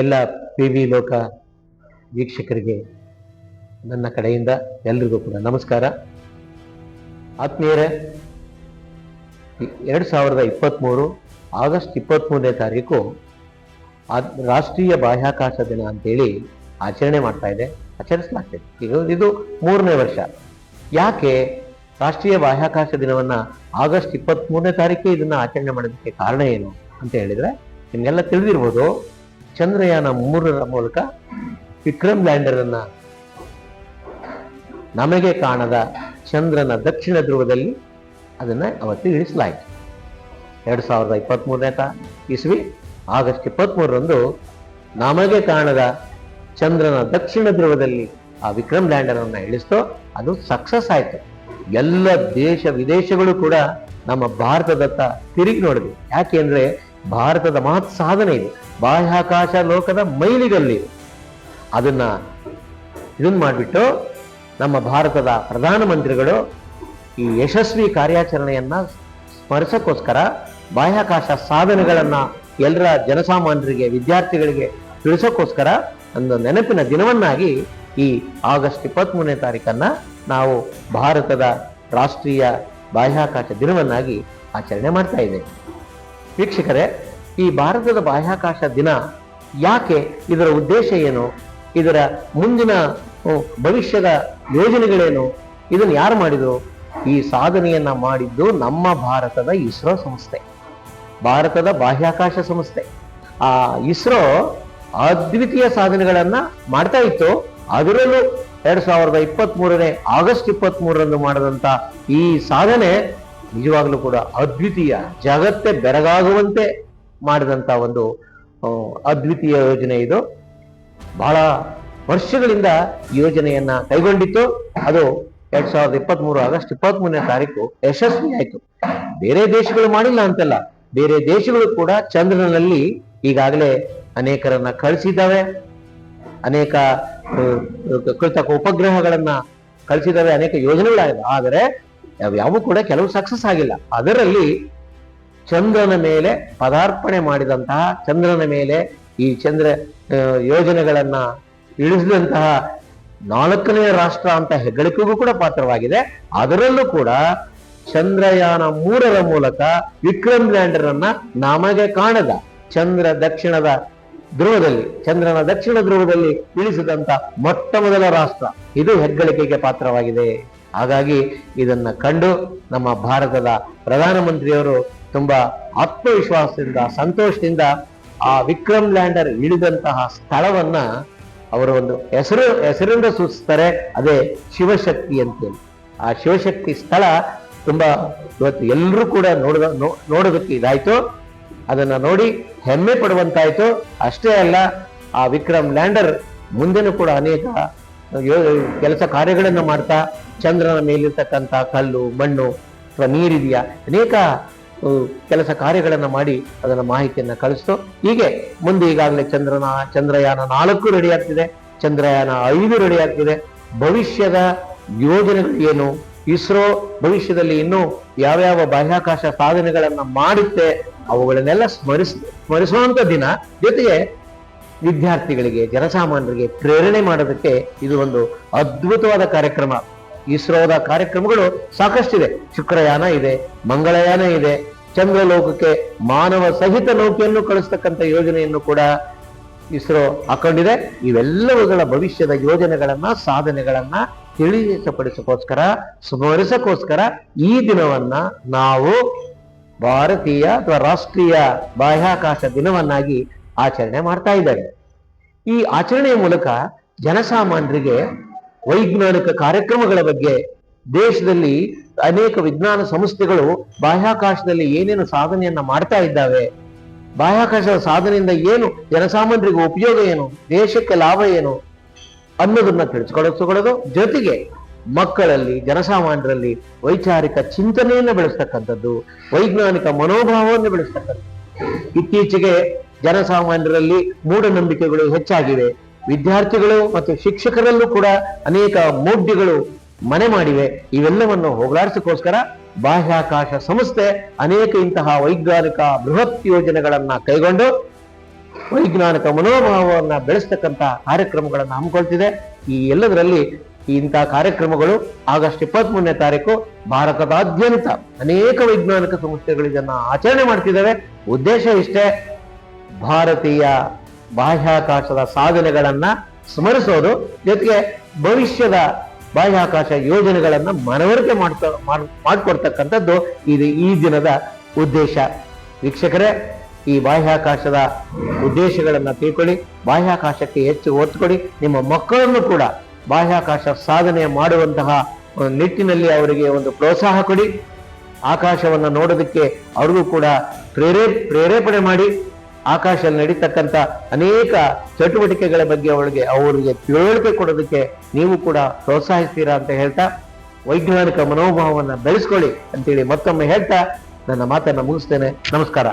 ಎಲ್ಲ P V ಲೋಕ ವೀಕ್ಷಕರಿಗೆ ನನ್ನ ಕಡೆಯಿಂದ ಎಲ್ರಿಗೂ ಕೂಡ ನಮಸ್ಕಾರ. ಆತ್ಮೀಯರೇ, ಎರಡು ಸಾವಿರದ ಇಪ್ಪತ್ತ್ಮೂರು ಆಗಸ್ಟ್ ಇಪ್ಪತ್ತ್ಮೂರನೇ ತಾರೀಕು ರಾಷ್ಟ್ರೀಯ ಬಾಹ್ಯಾಕಾಶ ದಿನ ಅಂತೇಳಿ ಆಚರಣೆ ಮಾಡ್ತಾ ಇದೆ ಆಚರಿಸಲಾಗ್ತದೆ ಈಗ ಇದು ಮೂರನೇ ವರ್ಷ. ಯಾಕೆ ರಾಷ್ಟ್ರೀಯ ಬಾಹ್ಯಾಕಾಶ ದಿನವನ್ನು ಆಗಸ್ಟ್ ಇಪ್ಪತ್ತ್ಮೂರನೇ ತಾರೀಕು ಇದನ್ನು ಆಚರಣೆ ಮಾಡೋದಕ್ಕೆ ಕಾರಣ ಏನು ಅಂತ ಹೇಳಿದರೆ ನಿಮಗೆಲ್ಲ ತಿಳಿದಿರ್ಬೋದು ಚಂದ್ರಯಾನ ಮೂರರ ಮೂಲಕ ವಿಕ್ರಮ್ ಲ್ಯಾಂಡರ್ ಅನ್ನ ನಮಗೆ ಕಾಣದ ಚಂದ್ರನ ದಕ್ಷಿಣ ಧ್ರುವದಲ್ಲಿ ಅದನ್ನ ಅವತ್ತು ಇಳಿಸಲಾಯಿತು. ಎರಡು ಸಾವಿರದ ಇಪ್ಪತ್ತ್ ಮೂರನೇ ತಾ ಇಸ್ವಿ ಆಗಸ್ಟ್ ಇಪ್ಪತ್ತ್ಮೂರರಂದು ನಮಗೆ ಕಾಣದ ಚಂದ್ರನ ದಕ್ಷಿಣ ಧ್ರುವದಲ್ಲಿ ಆ ವಿಕ್ರಮ್ ಲ್ಯಾಂಡರ್ ಅನ್ನ ಇಳಿಸ್ತೋ. ಅದು ಸಕ್ಸಸ್ ಆಯ್ತು. ಎಲ್ಲ ದೇಶ ವಿದೇಶಗಳು ಕೂಡ ನಮ್ಮ ಭಾರತದತ್ತ ತಿರುಗಿ ನೋಡಿದ್ವಿ. ಯಾಕೆಂದ್ರೆ ಭಾರತದ ಮಹತ್ ಸಾಧನೆ ಇದೆ. ಬಾಹ್ಯಾಕಾಶ ಲೋಕದ ಮೈಲಿಗಲ್ಲಿ ಅದನ್ನ ಇದನ್ನ ಮಾಡಿಬಿಟ್ಟು ನಮ್ಮ ಭಾರತದ ಪ್ರಧಾನಮಂತ್ರಿಗಳು ಈ ಯಶಸ್ವಿ ಕಾರ್ಯಾಚರಣೆಯನ್ನ ಸ್ಮರಿಸಕ್ಕೋಸ್ಕರ ಬಾಹ್ಯಾಕಾಶ ಸಾಧನೆಗಳನ್ನ ಎಲ್ಲರ ಜನಸಾಮಾನ್ಯರಿಗೆ, ವಿದ್ಯಾರ್ಥಿಗಳಿಗೆ ತಿಳಿಸೋಕ್ಕೋಸ್ಕರ ಒಂದು ನೆನಪಿನ ದಿನವನ್ನಾಗಿ ಈ ಆಗಸ್ಟ್ ಇಪ್ಪತ್ತ್ಮೂರನೇ ತಾರೀಕನ್ನ ನಾವು ಭಾರತದ ರಾಷ್ಟ್ರೀಯ ಬಾಹ್ಯಾಕಾಶ ದಿನವನ್ನಾಗಿ ಆಚರಣೆ ಮಾಡ್ತಾ ಇದ್ದೇವೆ. ವೀಕ್ಷಕರೇ, ಈ ಭಾರತದ ಬಾಹ್ಯಾಕಾಶ ದಿನ ಯಾಕೆ ಇದರ ಉದ್ದೇಶ ಏನು? ಇದರ ಮುಂದಿನ ಭವಿಷ್ಯದ ಯೋಜನೆಗಳೇನು? ಇದನ್ನು ಯಾರು ಮಾಡಿದ್ರು? ಈ ಸಾಧನೆಯನ್ನ ಮಾಡಿದ್ದು ನಮ್ಮ ಭಾರತದ ಇಸ್ರೋ ಸಂಸ್ಥೆ. ಭಾರತದ ಬಾಹ್ಯಾಕಾಶ ಸಂಸ್ಥೆ. ಆ ಇಸ್ರೋ ಅದ್ವಿತೀಯ ಸಾಧನೆಗಳನ್ನ ಮಾಡ್ತಾ ಇತ್ತು. ಅದರಲ್ಲೂ ಎರಡ್ ಸಾವಿರದ ಇಪ್ಪತ್ತ್ ಮೂರನೇ ಆಗಸ್ಟ್ ಇಪ್ಪತ್ತ್ ಮೂರರಂದು ಮಾಡಿದಂತ ಈ ಸಾಧನೆ ನಿಜವಾಗ್ಲೂ ಕೂಡ ಅದ್ವಿತೀಯ ಜಗತ್ತೇ ಬೆರಗಾಗುವಂತೆ ಮಾಡಿದಂತ ಒಂದು ಅದ್ವಿತೀಯ ಯೋಜನೆ ಇದು. ಬಹಳ ವರ್ಷಗಳಿಂದ ಯೋಜನೆಯನ್ನ ಕೈಗೊಂಡಿತ್ತು. ಅದು ಎರಡ್ ಸಾವಿರದ ಇಪ್ಪತ್ತ್ ಮೂರು ಆಗಸ್ಟ್ ಇಪ್ಪತ್ತ್ ಮೂರನೇ ತಾರೀಕು ಯಶಸ್ವಿ ಆಯ್ತು. ಬೇರೆ ದೇಶಗಳು ಮಾಡಿಲ್ಲ ಅಂತಲ್ಲ, ಬೇರೆ ದೇಶಗಳು ಕೂಡ ಚಂದ್ರನಲ್ಲಿ ಈಗಾಗಲೇ ಅನೇಕರನ್ನ ಕಳಿಸಿದ್ದಾವೆ. ಅನೇಕ ಕೃತಕ ಉಪಗ್ರಹಗಳನ್ನ ಕಳಿಸಿದ್ದಾವೆ, ಅನೇಕ ಯೋಜನೆಗಳಾಗಿದೆ ಆದರೆ ಯಾವ ಕೂಡ ಕೆಲವು ಸಕ್ಸಸ್ ಆಗಿಲ್ಲ. ಅದರಲ್ಲಿ ಚಂದ್ರನ ಮೇಲೆ ಪದಾರ್ಪಣೆ ಮಾಡಿದಂತಹ ಚಂದ್ರನ ಮೇಲೆ ಈ ಚಂದ್ರ ಯೋಜನೆಗಳನ್ನ ಇಳಿಸಿದಂತಹ ನಾಲ್ಕನೇ ರಾಷ್ಟ್ರ ಅಂತ ಹೆಗ್ಗಳಿಕೆಗೂ ಕೂಡ ಪಾತ್ರವಾಗಿದೆ. ಅದರಲ್ಲೂ ಕೂಡ ಚಂದ್ರಯಾನ ಮೂರರ ಮೂಲಕ ವಿಕ್ರಮ್ ಲ್ಯಾಂಡರ್ ಅನ್ನ ನಮಗೆ ಕಾಣದ ಚಂದ್ರ ದಕ್ಷಿಣದ ಧ್ರುವದಲ್ಲಿ, ಚಂದ್ರನ ದಕ್ಷಿಣ ಧ್ರುವದಲ್ಲಿ ಇಳಿಸಿದಂತ ಮೊಟ್ಟ ಮೊದಲ ರಾಷ್ಟ್ರ. ಇದು ಹೆಗ್ಗಳಿಕೆಗೆ ಪಾತ್ರವಾಗಿದೆ. ಹಾಗಾಗಿ ಇದನ್ನು ಕಂಡು ನಮ್ಮ ಭಾರತದ ಪ್ರಧಾನಮಂತ್ರಿಯವರು ತುಂಬಾ ಆತ್ಮವಿಶ್ವಾಸದಿಂದ, ಸಂತೋಷದಿಂದ ಆ ವಿಕ್ರಮ್ ಲ್ಯಾಂಡರ್ ಇಳಿದಂತಹ ಸ್ಥಳವನ್ನ ಅವರ ಒಂದು ಹೆಸರು, ಹೆಸರಿಂದ ಸೂಚಿಸ್ತಾರೆ, ಅದೇ ಶಿವಶಕ್ತಿ ಅಂತೇಳಿ. ಆ ಶಿವಶಕ್ತಿ ಸ್ಥಳ ತುಂಬಾ ಇವತ್ತು ಎಲ್ಲರೂ ಕೂಡ ನೋಡಿದ ನೋಡೋದಕ್ಕೆ ಇದಾಯ್ತು. ಅದನ್ನ ನೋಡಿ ಹೆಮ್ಮೆ ಪಡುವಂತಾಯ್ತು. ಅಷ್ಟೇ ಅಲ್ಲ, ಆ ವಿಕ್ರಮ್ ಲ್ಯಾಂಡರ್ ಮುಂದೆನೂ ಕೂಡ ಅನೇಕ ಕೆಲಸ ಕಾರ್ಯಗಳನ್ನು ಮಾಡ್ತಾ ಚಂದ್ರನ ಮೇಲಿರ್ತಕ್ಕಂಥ ಕಲ್ಲು, ಮಣ್ಣು ಅಥವಾ ನೀರಿದೆಯಾ? ಅನೇಕ ಕೆಲಸ ಕಾರ್ಯಗಳನ್ನು ಮಾಡಿ ಅದನ್ನ ಮಾಹಿತಿಯನ್ನು ಕಳಿಸ್ತು. ಹೀಗೆ ಮುಂದೆ ಈಗಾಗಲೇ ಚಂದ್ರನ, ಚಂದ್ರಯಾನ ನಾಲ್ಕು ರೆಡಿ ಆಗ್ತಿದೆ. ಚಂದ್ರಯಾನ ಐದು ರೆಡಿ ಆಗ್ತಿದೆ. ಭವಿಷ್ಯದ ಯೋಜನೆಗಳು ಏನು? ಇಸ್ರೋ ಭವಿಷ್ಯದಲ್ಲಿ ಇನ್ನೂ ಯಾವ್ಯಾವ ಬಾಹ್ಯಾಕಾಶ ಸಾಧನೆಗಳನ್ನ ಮಾಡುತ್ತೆ? ಅವುಗಳನ್ನೆಲ್ಲ ಸ್ಮರಿಸ್, ಸ್ಮರಿಸುವಂತ ದಿನ. ಜೊತೆಗೆ ವಿದ್ಯಾರ್ಥಿಗಳಿಗೆ, ಜನಸಾಮಾನ್ಯರಿಗೆ ಪ್ರೇರಣೆ ಮಾಡೋದಕ್ಕೆ ಇದು ಒಂದು ಅದ್ಭುತವಾದ ಕಾರ್ಯಕ್ರಮ. ಇಸ್ರೋದ ಕಾರ್ಯಕ್ರಮಗಳು ಸಾಕಷ್ಟಿದೆ. ಶುಕ್ರಯಾನ ಇದೆ, ಮಂಗಳಯಾನ ಇದೆ, ಚಂದ್ರಲೋಕಕ್ಕೆ ಮಾನವ ಸಹಿತ ನೌಕೆಯನ್ನು ಕಳಿಸ್ತಕ್ಕಂಥ ಯೋಜನೆಯನ್ನು ಕೂಡ ಇಸ್ರೋ ಹಾಕೊಂಡಿದೆ. ಇವೆಲ್ಲವುಗಳ ಭವಿಷ್ಯದ ಯೋಜನೆಗಳನ್ನ, ಸಾಧನೆಗಳನ್ನ ತಿಳಿಸಪಡಿಸಕ್ಕೋಸ್ಕರ ಸ್ಮರಿಸಕ್ಕೋಸ್ಕರ ಈ ದಿನವನ್ನ ನಾವು ಭಾರತೀಯ ಅಥವಾ ರಾಷ್ಟ್ರೀಯ ಬಾಹ್ಯಾಕಾಶ ದಿನವನ್ನಾಗಿ ಆಚರಣೆ ಮಾಡ್ತಾ ಇದ್ದಾರೆ. ಈ ಆಚರಣೆಯ ಮೂಲಕ ಜನಸಾಮಾನ್ಯರಿಗೆ ವೈಜ್ಞಾನಿಕ ಕಾರ್ಯಕ್ರಮಗಳ ಬಗ್ಗೆ ದೇಶದಲ್ಲಿ ಅನೇಕ ವಿಜ್ಞಾನ ಸಂಸ್ಥೆಗಳು ಬಾಹ್ಯಾಕಾಶದಲ್ಲಿ ಏನೇನು ಸಾಧನೆಯನ್ನ ಮಾಡ್ತಾ ಇದ್ದಾವೆ, ಬಾಹ್ಯಾಕಾಶದ ಸಾಧನೆಯಿಂದ ಏನು, ಜನಸಾಮಾನ್ಯರಿಗೆ ಉಪಯೋಗ ಏನು, ದೇಶಕ್ಕೆ ಲಾಭ ಏನು ಅನ್ನೋದನ್ನ ತಿಳಿಸ್ಕೊಡಿಸ್ಕೊಳ್ಳೋದು ಜೊತೆಗೆ ಮಕ್ಕಳಲ್ಲಿ, ಜನಸಾಮಾನ್ಯರಲ್ಲಿ ವೈಚಾರಿಕ ಚಿಂತನೆಯನ್ನು ಬೆಳೆಸ್ತಕ್ಕಂಥದ್ದು, ವೈಜ್ಞಾನಿಕ ಮನೋಭಾವವನ್ನು ಬೆಳೆಸ್ತಕ್ಕಂಥದ್ದು. ಇತ್ತೀಚೆಗೆ ಜನಸಾಮಾನ್ಯರಲ್ಲಿ ಮೂಢನಂಬಿಕೆಗಳು ಹೆಚ್ಚಾಗಿವೆ ವಿದ್ಯಾರ್ಥಿಗಳು ಮತ್ತು ಶಿಕ್ಷಕರಲ್ಲೂ ಕೂಡ ಅನೇಕ ಮೌಢ್ಯಗಳು ಮನೆ ಮಾಡಿವೆ. ಇವೆಲ್ಲವನ್ನು ಹೋಗಲಾಡಿಸಕ್ಕೋಸ್ಕರ ಬಾಹ್ಯಾಕಾಶ ಸಂಸ್ಥೆ ಅನೇಕ ಇಂತಹ ವೈಜ್ಞಾನಿಕ ಬೃಹತ್ ಯೋಜನೆಗಳನ್ನ ಕೈಗೊಂಡು ವೈಜ್ಞಾನಿಕ ಮನೋಭಾವವನ್ನ ಬೆಳೆಸ್ತಕ್ಕಂಥ ಕಾರ್ಯಕ್ರಮಗಳನ್ನು ಹಮ್ಮಿಕೊಳ್ತಿದೆ. ಈ ಎಲ್ಲದರಲ್ಲಿ ಇಂತಹ ಕಾರ್ಯಕ್ರಮಗಳು ಆಗಸ್ಟ್ ಇಪ್ಪತ್ತ್ ಮೂರನೇ ತಾರೀಕು ಭಾರತದಾದ್ಯಂತ ಅನೇಕ ವೈಜ್ಞಾನಿಕ ಸಂಸ್ಥೆಗಳು ಇದನ್ನ ಆಚರಣೆ ಮಾಡ್ತಿದ್ದಾವೆ. ಉದ್ದೇಶ ಇಷ್ಟೇ ಭಾರತೀಯ ಬಾಹ್ಯಾಕಾಶದ ಸಾಧನೆಗಳನ್ನು ಸ್ಮರಿಸೋದು, ಜೊತೆಗೆ ಭವಿಷ್ಯದ ಬಾಹ್ಯಾಕಾಶ ಯೋಜನೆಗಳನ್ನು ಮನವರಿಕೆ ಮಾಡ್- ಮಾಡ್ಕೊಡ್ತಕ್ಕಂಥದ್ದು ಇದು ಈ ದಿನದ ಉದ್ದೇಶ. ವೀಕ್ಷಕರೇ, ಈ ಬಾಹ್ಯಾಕಾಶದ ಉದ್ದೇಶಗಳನ್ನು ತಿಳ್ಕೊಳ್ಳಿ, ಬಾಹ್ಯಾಕಾಶಕ್ಕೆ ಹೆಚ್ಚು ಒತ್ತು ಕೊಡಿ. ನಿಮ್ಮ ಮಕ್ಕಳನ್ನು ಕೂಡ ಬಾಹ್ಯಾಕಾಶ ಸಾಧನೆ ಮಾಡುವಂತಹ ನಿಟ್ಟಿನಲ್ಲಿ ಅವರಿಗೆ ಒಂದು ಪ್ರೋತ್ಸಾಹ ಕೊಡಿ. ಆಕಾಶವನ್ನು ನೋಡೋದಕ್ಕೆ ಅವ್ರಿಗೂ ಕೂಡ ಪ್ರೇರೇ, ಪ್ರೇರೇಪಣೆ ಮಾಡಿ. ಆಕಾಶದಲ್ಲಿ ನಡೀತಕ್ಕಂಥ ಅನೇಕ ಚಟುವಟಿಕೆಗಳ ಬಗ್ಗೆ ಅವಳಿಗೆ, ಅವರಿಗೆ ತಿಳುವಳಿಕೆ ಕೊಡೋದಕ್ಕೆ ನೀವು ಕೂಡ ಪ್ರೋತ್ಸಾಹಿಸ್ತೀರಾ ಅಂತ ಹೇಳ್ತಾ, ವೈಜ್ಞಾನಿಕ ಮನೋಭಾವವನ್ನು ಬೆಳೆಸ್ಕೊಳ್ಳಿ ಅಂತೇಳಿ ಮತ್ತೊಮ್ಮೆ ಹೇಳ್ತಾ, ನನ್ನ ಮಾತನ್ನ ಮುಗಿಸ್ತೇನೆ. ನಮಸ್ಕಾರ.